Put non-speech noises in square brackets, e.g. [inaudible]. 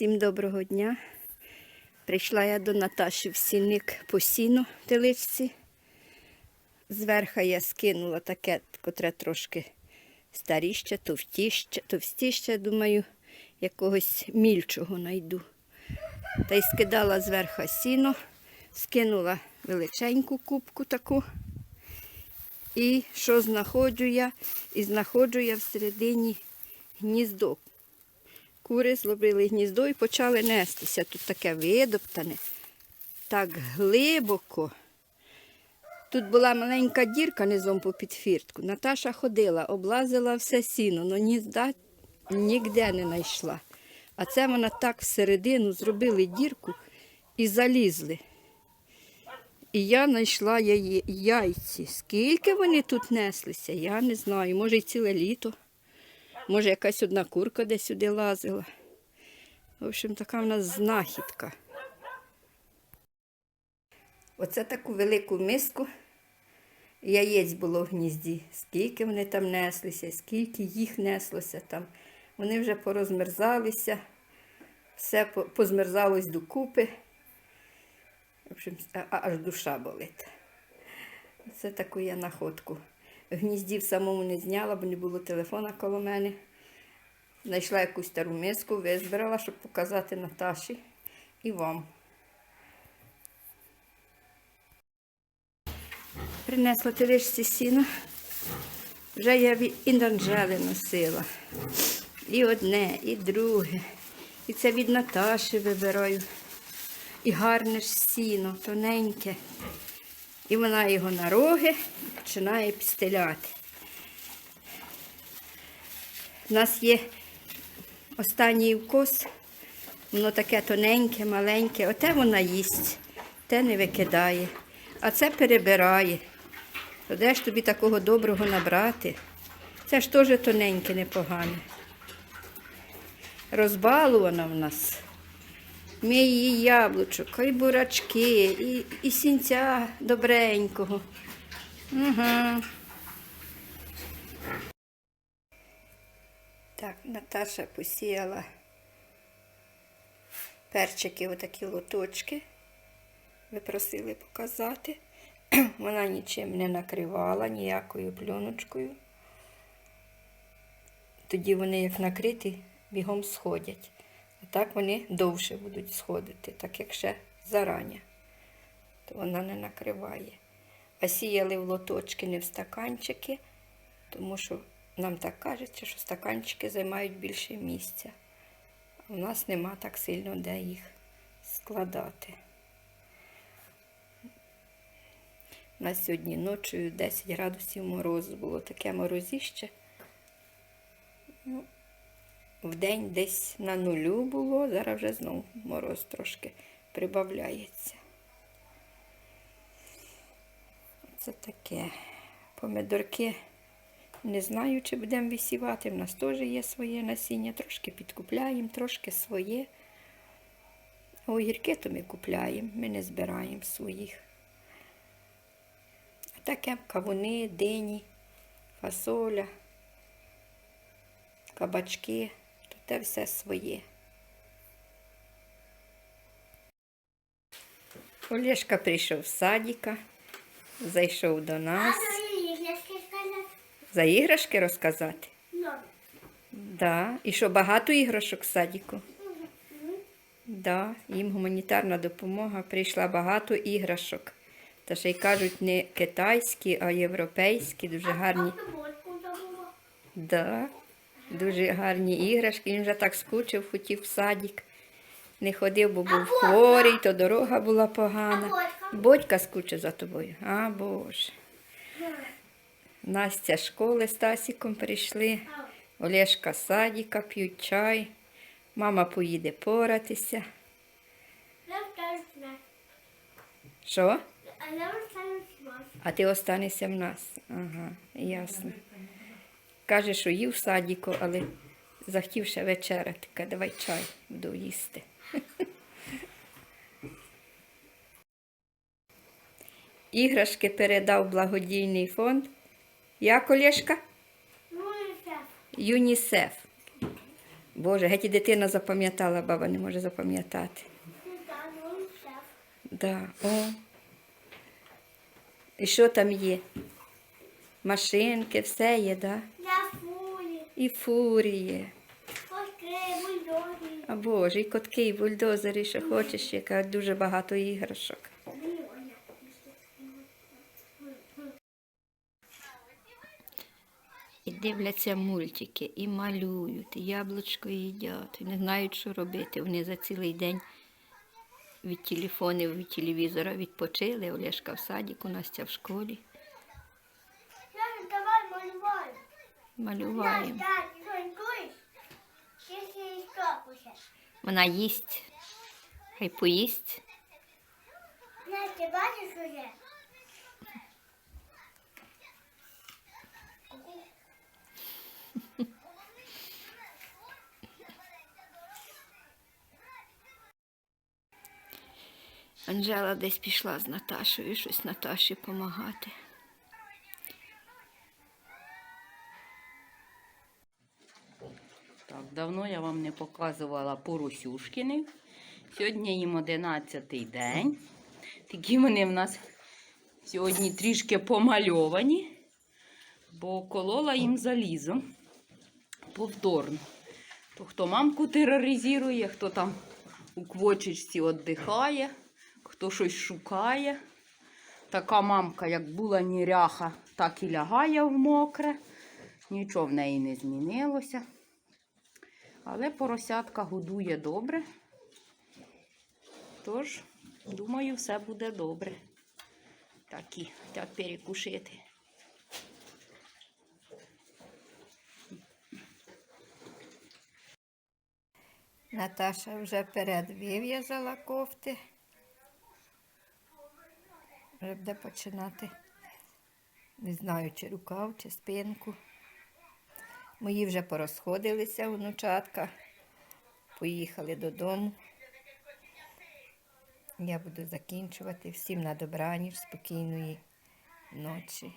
Всім доброго дня. Прийшла я до Наташі в сінник по сіну теличці. Зверха я скинула таке, котре трошки старіще, товстіще, товстіще, думаю, якогось мільчого найду. Та й скидала зверха сіно, скинула величеньку кубку таку. І що знаходжу я? І знаходжу я всередині гніздо Кури зробили гніздо і почали нестися. Тут таке видоптане, так глибоко. Тут була маленька дірка низом по підфіртку. Наташа ходила, облазила все сіно, але гнізда ніде не знайшла. А це вона так всередину зробили дірку і залізли. І я знайшла яйці. Скільки вони тут неслися, я не знаю. Може, й ціле літо. Може, якась одна курка десь сюди лазила. В общем, така в нас знахідка. Оце таку велику миску яєць було в гнізді. Скільки вони там неслися, скільки їх неслося там. Вони вже порозмерзалися, все позмерзалось докупи. В общем, аж душа болить. Це таку я находку. В гнізді в самому не зняла, бо не було телефона коло мене. Знайшла якусь стару миску, визбирала, щоб показати Наташі і вам. Принесла тележці сіно. Вже я від інданжели носила. І одне, і друге. І це від Наташі вибираю. І гарне ж сіно, тоненьке. І вона його на роги починає пістеляти. У нас є останній вкус, воно таке тоненьке, маленьке. Оте вона їсть, те не викидає, а це перебирає. То де ж тобі такого доброго набрати? Це ж теж тоненьке, непогане. Розбалувана в нас. Ми її яблучок, і бурачки, і, і сінця добренького. Угу. Так, Наташа посіяла перчики, отакі лоточки. Ви просили показати. [clears throat] Вона нічим не накривала, ніякою плюночкою. Тоді вони, як накриті, бігом сходять. А так вони довше будуть сходити, так як ще зарані. То вона не накриває. А сіяли в лоточки, не в стаканчики, тому що нам так кажеться, що стаканчики займають більше місця. А у нас нема так сильно де їх складати. У нас сьогодні ночою 10 градусів морозу було таке морозіще. Ну, в день десь на нулю було, зараз вже знову мороз трошки прибавляється. Це таке. Помидорки не знаю, чи будемо висівати. В нас теж є своє насіння, трошки підкупляємо, трошки своє. А огірки то ми купляємо, ми не збираємо своїх. А таке кавуни, дині, фасоля, кабачки, те все своє. Олешка прийшов з садика, зайшов до нас. За іграшки розказати? Да. І що багато іграшок в садіку? Да. Їм гуманітарна допомога. Прийшла багато іграшок. Та ще й кажуть, не китайські, а європейські, дуже гарні. Да. Дуже гарні іграшки. Він вже так скучив, хотів в садик. Не ходив, бо був хворий, то дорога була погана. Бодька скучив за тобою. А, Боже. Настя з школи з Тасіком прийшли. Олешка з садіка, п'ють чай. Мама поїде поратися. Що? А ти останешся в нас. Ага, ясно. Каже, що їв садіку, але захотів ще вечеряти. Каже, давай чай буду їсти. [laughs] Іграшки передав благодійний фонд. Як Олешка? ЮНІСЕФ. ЮНІСЕФ. Боже, геть і дитина запам'ятала, баба не може запам'ятати. Да. О. І що там є? Машинки, все є, да? І фурії. А Боже, і котки, і бульдозери, що хочеш, яка дуже багато іграшок. І дивляться мультики, і малюють, і яблучко їдять, і не знають, що робити. Вони за цілий день від телефонів, від телевізора відпочили. Олешка в садіку, Настя в школі. Я давай малюваю. Малюваємо. Вона їсть. Хай поїсть. Настя, бачиш уже? Анжела десь пішла з Наташою, щось Наташі допомагати. Так, давно я вам не показувала поросюшкини. Сьогодні їм 11 день. Такі вони в нас сьогодні трішки помальовані, бо колола їм залізом повторно. То хто мамку тероризує, хто там у квочечці віддихає, хто щось шукає. Така мамка, як була ніряха, так і лягає в мокре. Нічого в неї не змінилося. Але поросятка годує добре. Тож, думаю, все буде добре. Такі, так перекушити. Наташа вже перед вив'язала кофти. Вже буде починати. Не знаю, чи рукав, чи спинку. Мої вже порозходилися внучатка. Поїхали додому. Я буду закінчувати. Всім на добраніч, спокійної ночі.